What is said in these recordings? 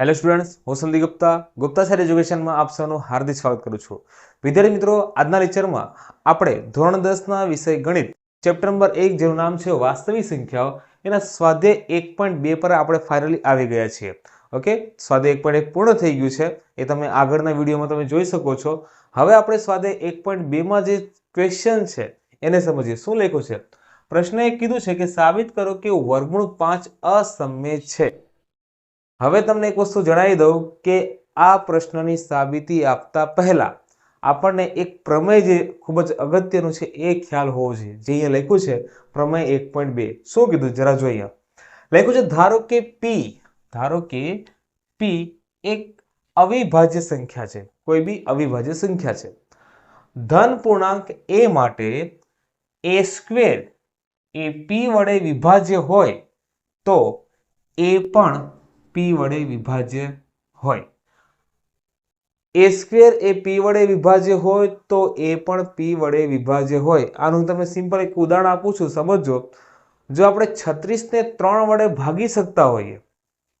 Hello students હું Sandeep Gupta. Gupta sir એજ્યુકેશનમાં આપ સૌનું હાર્દિક સ્વાગત કરું છું. વિદ્યાર્થી મિત્રો, આજના લેક્ચરમાં આપણે ધોરણ દસના વિષય ગણિત ચેપ્ટર નંબર એક જેનું નામ છે વાસ્તવિક સંખ્યાઓ, એના સ્વાધ્યાય એક પોઈન્ટ બે પર આપણે ફાઇનલી આવી ગયા છીએ. ઓકે સ્વાધ્યાય એક પોઈન્ટ એક પૂર્ણ થઈ ગયું છે. એ તમે આગળના વિડીયોમાં તમે જોઈ શકો છો. હવે આપણે સ્વાધ્યાય એક પોઈન્ટ બેમાં જે ક્વેશ્ચન છે, એને સમજીએ. શું લખ્યું છે? પ્રશ્ન એ કીધું છે કે સાબિત કરો કે વર્ગમૂળ પાંચ અસમ્ય છે. હવે તમને એક વસ્તુ જણાવી દઉં કે આ પ્રશ્નની સાબિતી આપતા પહેલા આપણને એક પ્રમેય જે ખૂબ જ અગત્યનું છે એ ખ્યાલ હોવો જોઈએ. જે અહીંયા લખ્યું છે, પ્રમેય એક પોઈન્ટ બે. શું કીધું? જરા જોઈએ લખ્યું છે, ધારો કે પી ધારો કે પી એક અવિભાજ્ય સંખ્યા છે. કોઈ બી અવિભાજ્ય સંખ્યા છે. ધન પૂર્ણાંક એ માટે એ સ્ક્વેર એ પી વડે વિભાજ્ય હોય તો એ પણ પી વડે વિભાજ્ય હોય. એ સ્ક્વેર એ પી વડે વિભાજ્ય હોય તો એ પણ પી વડે વિભાજ્ય હોય. આનું તમે સિમ્પલ એક ઉદાહરણ આપું છું સમજો જો આપણે છત્રીસને ત્રણ વડે ભાગી શકતા હોઈએ,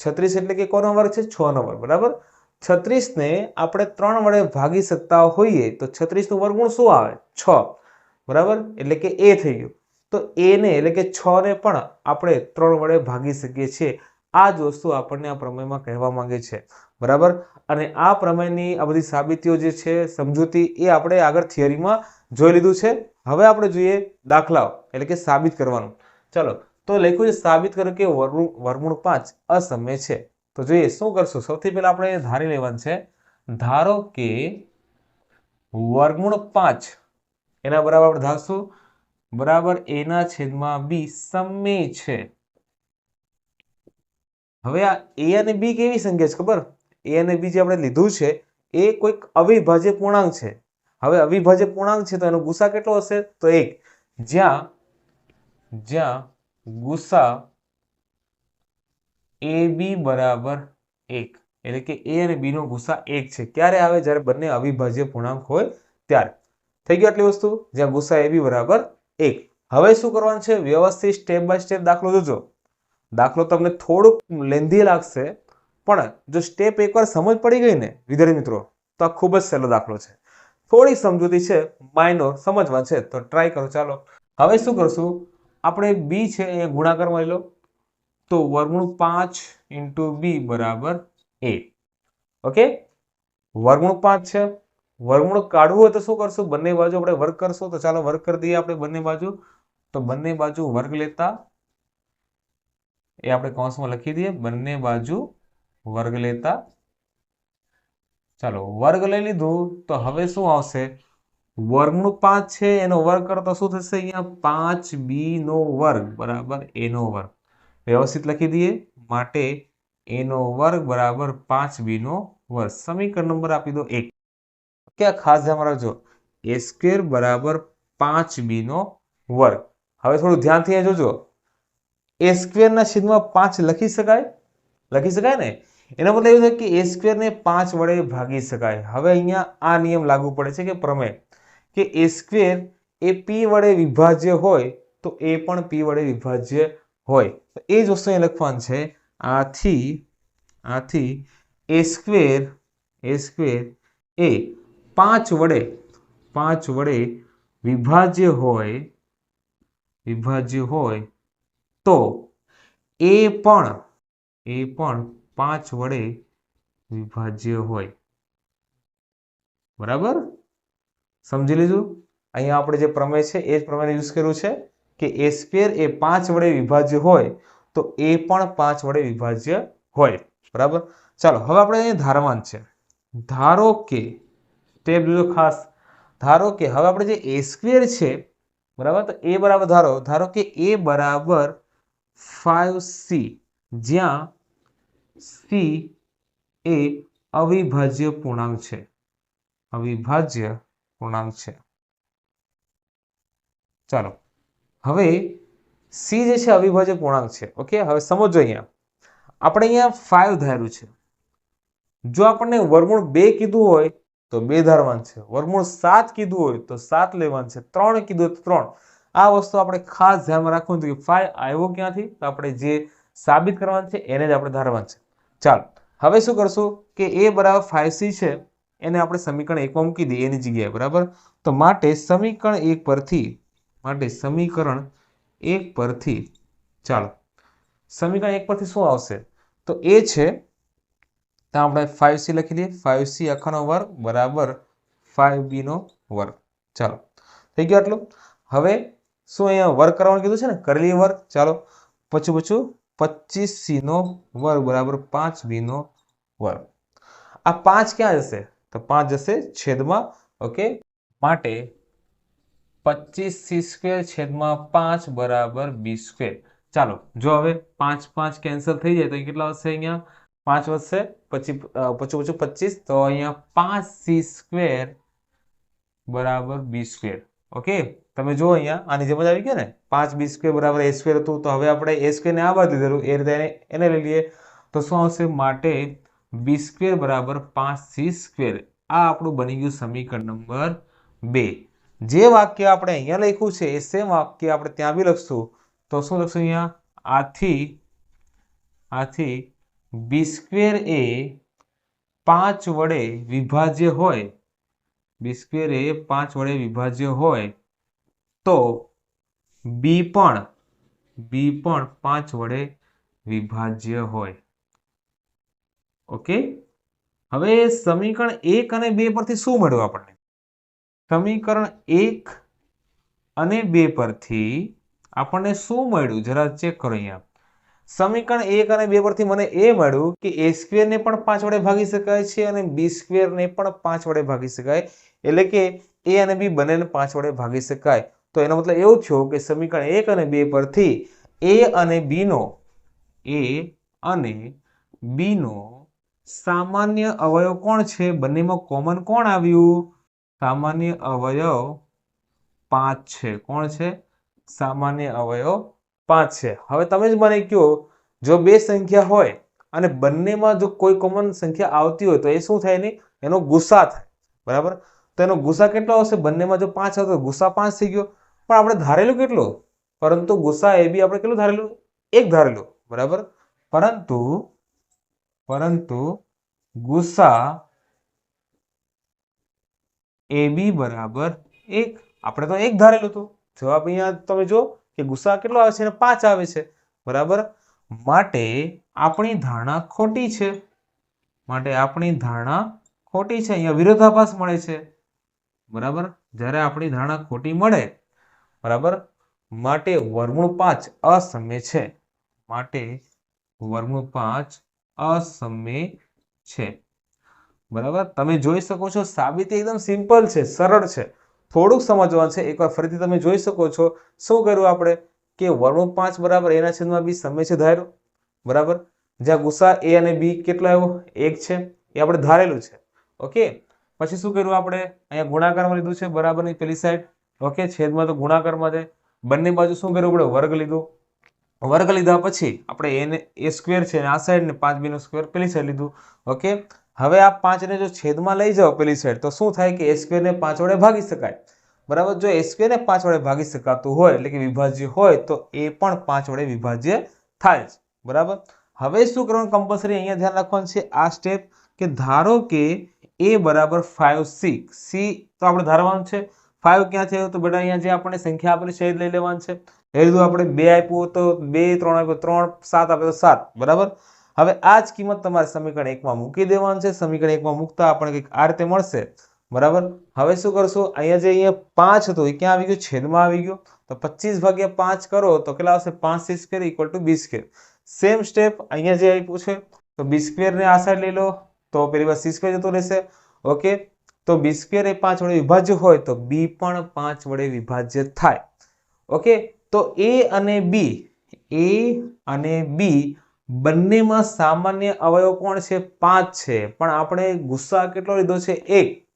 છત્રીસ એટલે કે કોનો વર્ગ છે? છ નો વર્ગ, બરાબર? છત્રીસને આપણે ત્રણ વડે ભાગી શકતા હોઈએ તો છત્રીસનું વર્ગુણ શું આવે? છ, બરાબર? એટલે કે એ થઈ ગયું. તો એને એટલે કે છ ને પણ આપણે ત્રણ વડે ભાગી શકીએ છીએ. આ જ વસ્તુ આપણને આ પ્રમેયમાં કહેવા માંગે છે. બરાબર? અને આ પ્રમેયની આ બધી સાબિતીઓ જે છે, સમજૂતી એ આપણે આગળ થિયરીમાં જોઈ લીધું છે. હવે આપણે જોઈએ દાખલાઓ, એટલે કે સાબિત કરવાનું. ચલો, તો લખ્યું છે, સાબિત કરો કે વર્ગમૂળ વર્મૂળ પાંચ અસમ્ય છે. તો જોઈએ, શું કરશું? સૌથી પહેલા આપણે ધારી લેવાનું છે. ધારો કે વર્ગમૂળ પાંચ, એના બરાબર આપણે ધારશું. બરાબર, એના છેદમાં બી સમય છે. હવે આ એ અને બી કેવી સંખ્યા છે ખબર? એ અને બી જે આપણે લીધું છે, એ કોઈક અવિભાજ્ય પૂર્ણાંક છે. હવે અવિભાજ્ય પૂર્ણાંક છે તો એનો ગુસા કેટલો હશે? તો એક. જ્યાં જ્યાં ગુસા એ બી બરાબર એક. એટલે કે એ અને બી નો ગુસા એક છે. ક્યારે આવે? જ્યારે બંને અવિભાજ્ય પૂર્ણાંક હોય ત્યારે. થઈ ગયું આટલી વસ્તુ? જ્યાં ગુસા એ બી બરાબર એક. હવે શું કરવાનું છે? વ્યવસ્થિત સ્ટેપ બાય સ્ટેપ દાખલો જોજો. દાખલો તમને થોડુંક લેન્ધી લાગશે, પણ જો સ્ટેપ એકવાર સમજ પડી ગઈ ને, વિદ્યાર્થી મિત્રો, તો આ ખૂબ જ સહેલો દાખલો છે. થોડી સમજૂતી છે માઇનોર સમજવા છે, તો ટ્રાય કરો, ચાલો. હવે શું કરશું? આપણે બી છે, અહીંયા ગુણાકાર લઈ લો. તો વર્ગમૂળ પાંચ ઇન્ટુ બી બરાબર એ ઓકે વર્ગમૂળ પાંચ છે. વર્ગમૂળ કાઢવું હોય તો શું કરશું? બંને બાજુ આપણે વર્ગ કરશું, તો ચાલો વર્ગ કરી દઈએ આપણે બંને બાજુ. તો બંને બાજુ વર્ગ લેતા એ આપણે કૌંસમાં લખી દઈએ. બંને બાજુ વર્ગ લેતા. ચાલો, વર્ગ લઈ લીધું. તો હવે શું આવશે? વર્ગનું પાંચ છે, એનો વર્ગ કરતા શું થશે અહીંયા? પાંચ બી નો વર્ગ, બરાબર? એનો વર્ગ. વ્યવસ્થિત લખી દઈએ. માટે એનો વર્ગ બરાબર પાંચ બી નો વર્ગ. સમીકરણ નંબર આપી દો એક. ક્યાં ખાસ ધ્યાન રાખજો. એ સ્ક્વેર બરાબર પાંચ બી નો વર્ગ. હવે થોડું ધ્યાનથી જોજો. એ સ્ક્વેરના છેદમાં પાંચ લખી શકાય? લખી શકાય ને? એનો મતલબ એવું થાય કે એ સ્ક્વેરને પાંચ વડે ભાગી શકાય. હવે અહીંયા આ નિયમ લાગુ પડે છે કે પ્રમેય. કે એ સ્ક્વેર એ પી વડે વિભાજ્ય હોય, તો એ પણ પી વડે વિભાજ્ય હોય. તો એ જ વસ્તુ અહીં લખવાનું છે. આથી આથી એ સ્ક્વેર એ સ્ક્વેર એ પાંચ વડે પાંચ વડે વિભાજ્ય હોય વિભાજ્ય હોય તો એ પણ એ પણ પાંચ વડે વિભાજ્ય હોય. બરાબર? સમજી લીધું? અહીંયા આપણે જે પ્રમેય છે, એ જ પ્રમેય યુઝ કર્યું છે કે એ સ્ક્વેર એ પાંચ વડે વિભાજ્ય હોય, તો એ પણ પાંચ વડે વિભાજ્ય હોય. બરાબર? ચાલો, હવે આપણે અહીંયા ધારવાન છે. ધારો કે સ્ટેપ જોજો ખાસ. ધારો કે હવે આપણે જે એ સ્ક્વેર છે, બરાબર? તો એ બરાબર ધારો ધારો કે એ બરાબર ફાઈવ સી જ્યાં સી એ અવિભાજ્ય પૂર્ણાંક છે. અવિભાજ્ય પૂર્ણાંક છે. ચાલો. હવે સી જે છે અવિભાજ્ય પૂર્ણાંક છે. ઓકે હવે સમજો અહીંયા. આપણે અહીંયા ફાઈવ ધાર્યું છે. જો આપણને વર્ગમૂળ બે કીધું હોય તો બે ધારવાન છે. વર્ગમૂળ સાત કીધું હોય તો સાત લેવાનું છે. ત્રણ કીધું તો ત્રણ. આ વસ્તુ આપણે ખાસ ધ્યાનમાં રાખવું કે ફાઈ આવ્યો ક્યાંથી? તો આપણે જે સાબિત કરવાનું છે, એને જ આપણે ધારવાનું છે. ચાલો, હવે શું કરશું કે એ બરાબર ફાઈવ સી છે, એને આપણે સમીકરણ એકમાં મૂકી દઈએ, એની જગ્યાએ, બરાબર? તો માટે સમીકરણ એક પરથી, માટે સમીકરણ એક પરથી, ચાલો, સમીકરણ એક પરથી શું આવશે? તો એ છે ત્યાં આપણે ફાઈવ સી લખી દઈએ ફાઈવ સી આખાનો વર્ગ બરાબર ફાઈવ બીનો વર્ગ. ચાલો, થઈ ગયો આટલું? હવે શું અહીંયા વર્ક કરવાનું કીધું છે ને? કરી લઈએ વર્ક ચાલો. પછી પૂછું, પચીસ સીનો વર્ગ બરાબર પાંચ બીનો વર્ગ. આ પાંચ ક્યાં જશે? તો પાંચ જશે છેદમાં ઓકે માટે પચીસ સી સ્ક્વેર છેદમાં પાંચ બરાબર બી સ્ક્વેર. ચાલો, જો હવે પાંચ પાંચ કેન્સલ થઈ જાય તો અહીં કેટલા વધશે અહીંયા? પાંચ વધશે. પછી પછી પછી પચીસ, તો અહીંયા પાંચ સી સ્ક્વેર બરાબર બી સ્ક્વેર. ઓકે તમે જુઓ અહીંયા આની જેમ જ આવી ગયા ને, પાંચ બી સ્ક્વેર બરાબર એ સ્ક્વેર હતું, તો હવે આપણે એ સ્ક્વેર ને આ બાદ લીધેલું, એ રીતે એને લઈ લઈએ. તો શું આવશે માટે બી સ્ક્વેર બરાબર પાંચ સી સ્ક્વેર, આ આપણું બની ગયું સમીકરણ નંબર બે. જે વાક્ય આપણે અહીંયા લખ્યું છે, એ સેમ વાક્ય આપણે ત્યાં બી લખશું. તો શું લખશું અહીંયા? આથી આથી બી સ્ક્વેર એ પાંચ વડે વિભાજ્ય હોય, બી સ્ક્વેર એ પાંચ વડે વિભાજ્ય હોય તો બી પણ બી પણ પાંચ વડે વિભાજ્ય હોય. ઓકે હવે સમીકરણ એક અને બે પરથી શું મળ્યું આપણને? સમીકરણ એક અને બે પરથી આપણને શું મળ્યું? જરા ચેક કરો અહીંયા. સમીકરણ એક અને બે પરથી મને એ મળ્યું કે એ સ્ક્વેરને પણ પાંચ વડે ભાગી શકાય છે અને બી સ્ક્વેરને પણ પાંચ વડે ભાગી શકાય. એટલે કે એ અને બી બંનેને પાંચ વડે ભાગી શકાય. તો એનો મતલબ એવું થયો કે સમીકરણ એક અને બે પરથી એ અને બીનો એ અને બીનો સામાન્ય અવયવ કોણ છે? બંનેમાં કોમન કોણ આવ્યું? સામાન્ય અવયવ પાંચ છે. કોણ છે? સામાન્ય અવયવ પાંચ છે. હવે તમે જ મને કહો, જો બે સંખ્યા હોય અને બંનેમાં જો કોઈ કોમન સંખ્યા આવતી હોય તો એ શું થાય નહીં એનો ગુસ્સા થાય. બરાબર? તો એનો ગુસ્સા કેટલો આવશે? બંનેમાં જો પાંચ આવતો ગુસ્સા પાંચ થઈ ગયો. પણ આપણે ધારેલું કેટલું? પરંતુ ગુસ્સા એ બી આપણે કેટલું ધારેલું? એક ધારેલું. બરાબર? પરંતુ પરંતુ ગુસ્સા એ બી બરાબર એક. આપણે તો એક ધારેલું હતું. જવાબ અહીંયા તમે જો કે ગુસ્સા કેટલો આવે છે પાંચ આવે છે. બરાબર? માટે આપણી ધારણા ખોટી છે. માટે આપણી ધારણા ખોટી છે. અહીંયા વિરોધાભાસ મળે છે. બરાબર? જ્યારે આપણી ધારણા ખોટી મળે બરાબર? માટે વર્ગમૂળ પાંચ અસમ્ય છે. માટે વર્ગમૂળ પાંચ અસમ્ય છે. બરાબર? તમે જોઈ શકો છો સાબિતી એકદમ સિમ્પલ છે, સરળ છે. થોડુંક સમજવાનું છે, એકવાર ફરીથી તમે જોઈ શકો છો. શું કર્યું આપણે? કે વર્ગમૂળ પાંચ બરાબર એના છેદમાં બી સમય છે ધાર્યો. બરાબર? જ્યાં ગુસ્સા એ અને બી કેટલો આવ્યો? એક છે. એ આપણે ધારેલું છે. ઓકે? પછી શું કર્યું આપણે? અહીંયા ગુણાકારમાં લીધું છે બરાબરની પેલી સાઈડ ઓકે, છેદમાં તો ગુણાકારમાં છે. બંને બાજુ શું કર્યું પડે વર્ગ લીધો. વર્ગ લીધા પછી આપણે એને એ સ્ક્વેર છે આ સાઈડ ને પાંચ બીનો સ્ક્વેર પેલી સાઈડ લીધું. ઓકે, હવે આ પાંચને જો છેદમાં લઈ જાઓ પેલી સાઈડ તો શું થાય કે એ સ્ક્વેરને પાંચ વડે ભાગી શકાય? બરાબર, જો એ સ્ક્વેરને પાંચ વડે ભાગી શકાતું હોય, એટલે કે વિભાજ્ય હોય, તો એ પણ પાંચ વડે વિભાજ્ય થાય છે બરાબર? હવે શું કરવાનું? કમ્પલસરી અહીંયા ધ્યાન રાખવાનું છે આ સ્ટેપ કે ધારો કે એ બરાબર ફાઈવ સી સી તો આપણે ધારવાનું છે ફાઈવ ક્યાં થયો તો બધા અહીંયા જે આપણને સંખ્યા આપેલી છે લઈ લેવાનું છે. એ લીધું આપણે બે આપ્યું તો બે, ત્રણ આપ્યો ત્રણ, સાત આપ્યો તો સાત. બરાબર? હવે આ જ કિંમત તમારે સમીકરણ એકમાં મૂકી દેવાનું છે. સમીકરણ એકમાં મૂકતા આપણને કંઈક આ રીતે મળશે. બરાબર? હવે શું કરશું? અહીંયા જે અહીંયા પાંચ હતું, એ ક્યાં આવી ગયું? છેદમાં આવી ગયો. તો પચીસ ભાગ્યા પાંચ કરો, તો કેટલા આવશે? પાંચ C square equal to B square same step અહીંયા જે આપ્યું છે, તો બી સ્ક્વેરને આ સાઈડ લઈ લો. તો પેલી વાર સી સ્ક્વેર જતો રહેશે. ઓકે? તો બી સ્ક્વેર એ પાંચ વડે વિભાજ્ય હોય તો બી પણ પાંચ વડે વિભાજ્ય થાય. ઓકે તો એ અને બી એ અને બી બંનેમાં સામાન્ય અવયવ કોણ છે? પાંચ છે. પણ આપણે ગુસ્સા કેટલો લીધો છે? એક.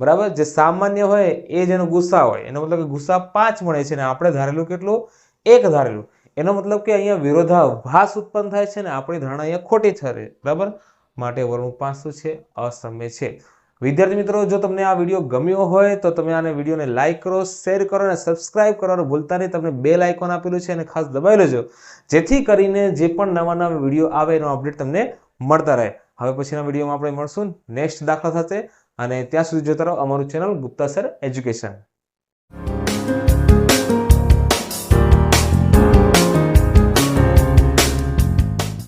બરાબર? જે સામાન્ય હોય એ જેનો ગુસ્સા હોય. એનો મતલબ કે ગુસ્સા પાંચ મળે છે ને આપણે ધારેલું કેટલું? એક ધારેલું. એનો મતલબ કે અહીંયા વિરોધાભાસ ઉત્પન્ન થાય છે ને આપણી ધારણા અહીંયા ખોટી ઠરે બરાબર? માટે વરણું પાંચ છે. અસમય છે. વિદ્યાર્થી મિત્રો, જો તમને આ વીડિયો ગમ્યો હોય તો તમે આને વિડીયોને લાઇક કરો શેર કરો અને સબસ્ક્રાઇબ કરવાનું ભૂલતા નહીં. તમને બે આઇકોન આપેલું છે અને ખાસ દબાવી લેજો. જેથી કરીને જે પણ નવા નવા વીડિયો આવે એનો અપડેટ તમને મળતા રહે. હવે પછીના વિડીયોમાં આપણે મળશું. નેક્સ્ટ દાખલા સાથે. અને ત્યાં સુધી જોતા રહો અમારું ચેનલ ગુપ્તા સર એજ્યુકેશન